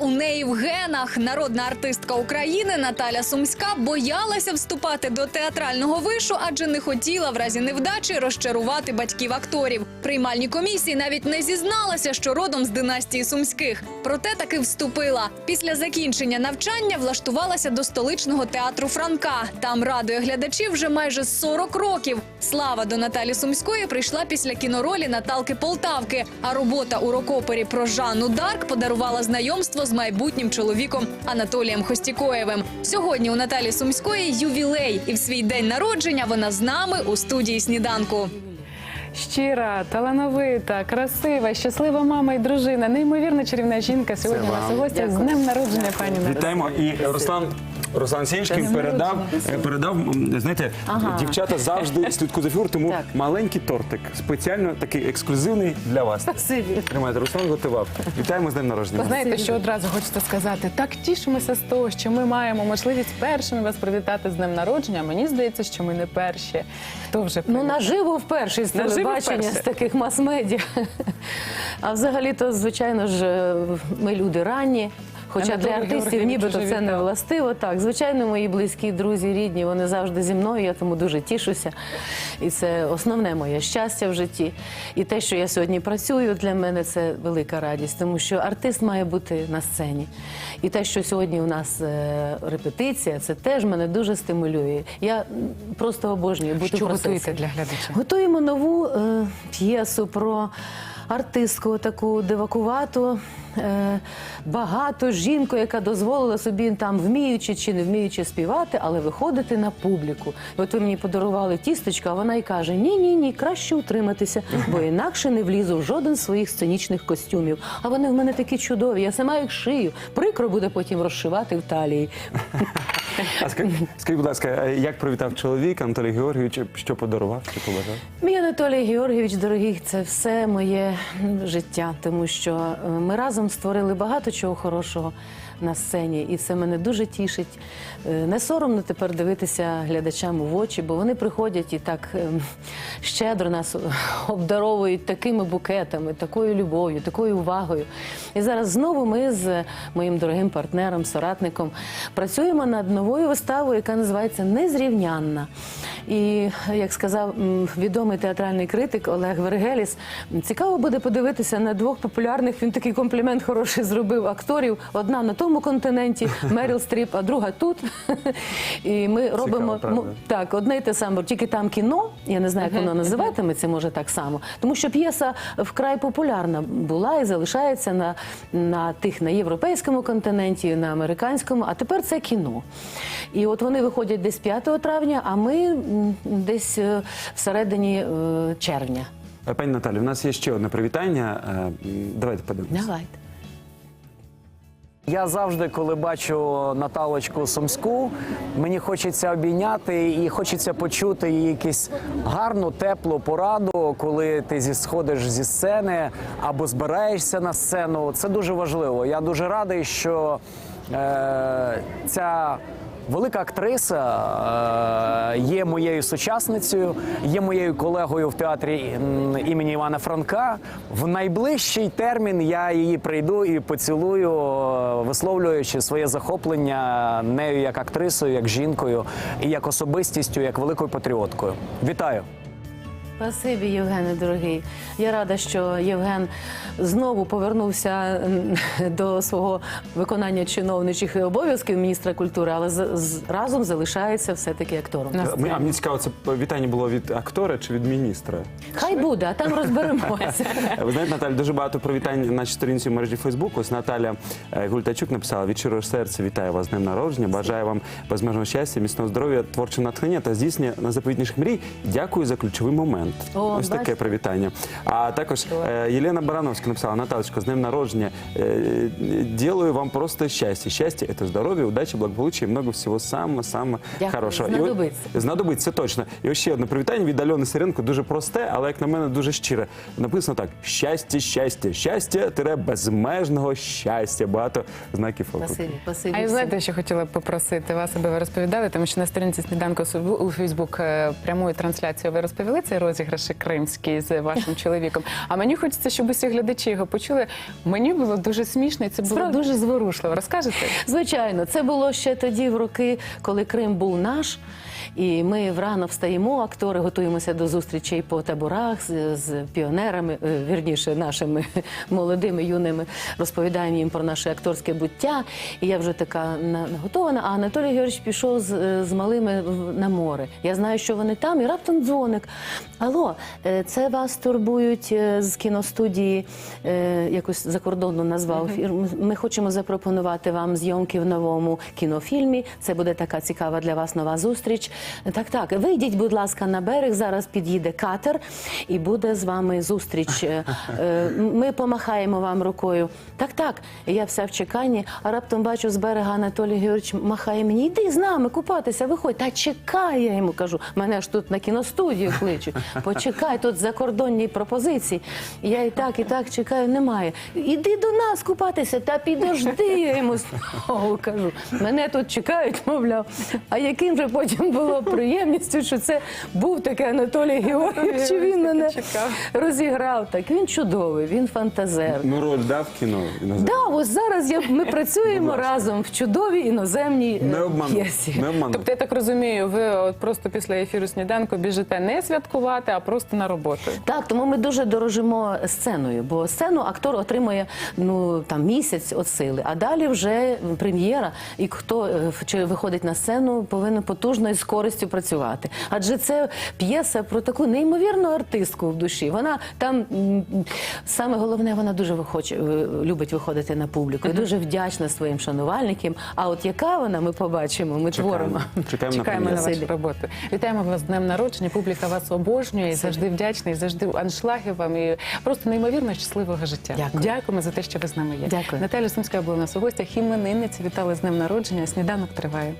у неї в генах. Народна артистка України Наталя Сумська боялася вступати до театрального вишу, адже не хотіла в разі невдачі розчарувати батьків акторів. Приймальні комісії навіть не зізналася, що родом з династії Сумських. Проте таки вступила. Після закінчення навчання влаштувалася до столичного театру Франка. Там радує глядачів вже майже 40 років. Слава до Наталі Сумської прийшла після кіноролі Наталки Полтавки. А робота у рок-опері про Жанну Дарк подарувала знайомство з майбутнім чоловіком Анатолієм Хостікоєвим. Сьогодні у Наталі Сумської ювілей, і в свій день народження вона з нами у студії сніданку. Щира, талановита, красива, щаслива мама і дружина, неймовірно чарівна жінка. Сьогодні у нас у гостях з днем народження, пані. Вітаємо. І Руслан. Руслан Сінчкін передав, е, передав, м, знаєте, Ага. дівчата завжди слідкують за ефір, тому Так. маленький тортик, спеціально такий ексклюзивний для вас. Спасибі. Тримайте, Руслан готував. Вітаємо з днем Ви народження. знаєте, що одразу хочеться сказати? Так тішимося з того, що ми маємо можливість першими вас привітати з днем народження. Мені здається, що ми не перші. Хто вже Ну, привітав? наживо вперше з Наживо телебачення, вперше. з таких мас-медіа. А взагалі-то, звичайно ж, е, ми люди ранні. Хоча для артистів нібито це не властиво. Так, звичайно, мої близькі друзі, рідні, вони завжди зі мною, я тому дуже тішуся. І це основне моє щастя в житті. І те, що я сьогодні працюю, для мене це велика радість, тому що артист має бути на сцені. І те, що сьогодні у нас е, репетиція, це теж мене дуже стимулює. Я просто обожнюю бути Що в готуєте для глядача? Готуємо нову е, п'єсу про артистку, таку дивакувату, е, багату жінку, яка дозволила собі там, вміючи чи не вміючи співати, але виходити на публіку. От ви мені подарували тістечко, а вона й каже: Ні, ні, ні, краще утриматися, бо інакше не влізу в жоден з своїх сценічних костюмів. А вони в мене такі чудові. Я сама їх шию. Прикро буде потім розшивати в талії. А скажіть, скажіть, будь ласка, е, як привітав чоловік Анатолій Георгійович, що подарував, що побажав? Мій Анатолій Георгійович, дорогий, це все моє життя, тому що е, ми разом створили багато чого хорошого на сцені, і це мене дуже тішить. Е, Не соромно тепер дивитися глядачам в очі, бо вони приходять і так щедро нас обдаровують такими букетами, такою любов'ю, такою увагою. І зараз знову ми з моїм дорогим партнером, соратником працюємо над новою виставою, яка називається Незрівнянна. І як сказав відомий театральний критик Олег Вергеліс, цікаво буде подивитися на двох популярних. Він такий комплімент хороший зробив акторів. Одна на тому континенті, Меріл Стріп, а друга тут. І ми робимо правда. ну, так, одне й те саме, тільки там кіно. Я не знаю, як воно називатиметься, може так само. Тому що п'єса вкрай популярна була і залишається на, на тих на європейському континенті, на американському, а тепер це кіно. І от вони виходять десь 5 травня, а ми десь е, всередині е, червня. Е, Пані Наталі, у нас є ще одне привітання. Давайте подивимося. Давайте. Я завжди, коли бачу Наталочку Сумську, мені хочеться обійняти і хочеться почути її якусь гарну, теплу пораду, коли ти зі сходиш зі сцени або збираєшся на сцену. Це дуже важливо. Я дуже радий, що ця. Велика актриса е, є моєю сучасницею, є моєю колегою в театрі імені Івана Франка. В найближчий термін я її прийду і поцілую, е, висловлюючи своє захоплення нею як актрисою, як жінкою і як особистістю, як великою патріоткою. Вітаю! Спасибі, Євгене, дорогий. Я рада, що Євген знову повернувся до свого виконання чиновничих обов'язків міністра культури, але з, з- разом залишається все-таки актором. На ми- А мені цікаво, це вітання було від актора чи від міністра? Хай буде, а там розберемося. Ви знаєте, Наталя, дуже багато привітань на нашій сторінці в мережі Фейсбук. Ось Наталя е, Гультачук написала від щирого серця вітаю вас з днем народження. Бажаю вам безмежного щастя, міцного здоров'я, творчого натхнення та здійснення найзаповітніших мрій. Дякую за ключовий момент. О, Ось таке бачите. привітання. А також е, Єлена Барановська написала Наталочка, з днем народження. Е, Ділаю вам просто щастя. Щастя це здоров'я, удачі, благополуччя і много всього саме-саме Дякую. хорошого. І от- Знадобиться. Знадобиться точно. І ось ще одне привітання від Альони Сиренко, дуже просте, але як на мене дуже щире. Написано так: щастя, щастя, щастя, тире безмежного щастя. Багато знаків оклику. Спасибі, спасибі. А я всім. знаєте, що хотіла б попросити вас, аби ви розповідали, тому що на сторінці сніданку у Фейсбук е, прямою трансляцією ви розповіли цей розіграш. Розіграші кримські з вашим чоловіком. А мені хочеться, щоб усі глядачі його почули. Мені було дуже смішно, і це було Справді? дуже зворушливо. Розкажете? Звичайно, це було ще тоді, в роки, коли Крим був наш. І ми врано встаємо, актори готуємося до зустрічей по таборах з, з піонерами, е, вірніше, нашими молодими юними, розповідаємо їм про наше акторське буття. І я вже така наготована. А Анатолій Георгійович пішов з, е, з малими на море. Я знаю, що вони там, і раптом дзвоник. Алло, е, це вас турбують з кіностудії, якось закордонну назвав фірму. Ми хочемо запропонувати вам зйомки в новому кінофільмі. Це буде така цікава для вас нова зустріч. Так, так, вийдіть, будь ласка, на берег. Зараз під'їде катер і буде з вами зустріч. Е, е, Ми помахаємо вам рукою. Так, так. Я вся в чеканні, а раптом бачу з берега Анатолій Георгійович махає мені. Йди з нами купатися, виходь. Та чекай, я йому кажу. Мене ж тут на кіностудію кличуть. Почекай, тут закордонні пропозиції. Я і так, і так чекаю, немає. Іди до нас купатися, та підожди, я йому знову кажу. Мене тут чекають, мовляв. А яким же потім було приємністю, що це був такий Анатолій Георгійович, і він мене розіграв. Так він чудовий, він фантазер. Ну, роль дав кіно. іноземне? Да, ось зараз я, ми працюємо разом в чудовій іноземній е, п'єсі. Тобто, я так розумію, ви от просто після ефіру сніданку біжите не святкувати, а просто на роботу. Так, тому ми дуже дорожимо сценою, бо сцену актор отримує ну там місяць от сили, а далі вже прем'єра. І хто е, чи виходить на сцену, повинен потужно і з користю працювати. Адже це п'єса про таку неймовірну артистку в душі. Вона там саме головне, вона дуже вихоче, любить виходити на публіку і дуже вдячна своїм шанувальникам. А от яка вона, ми побачимо, ми творимо. Чекаємо Чекаємо на прем'єру. вашу роботу. Вітаємо вас з днем народження. Публіка вас обожнює і завжди вдячна, і завжди аншлаги вам і просто неймовірно щасливого життя. Дякую. Дякуємо за те, що ви з нами є. Дякую. Наталя Сумська була у нас у гостях. Іменинниці вітали з днем народження. Сніданок триває.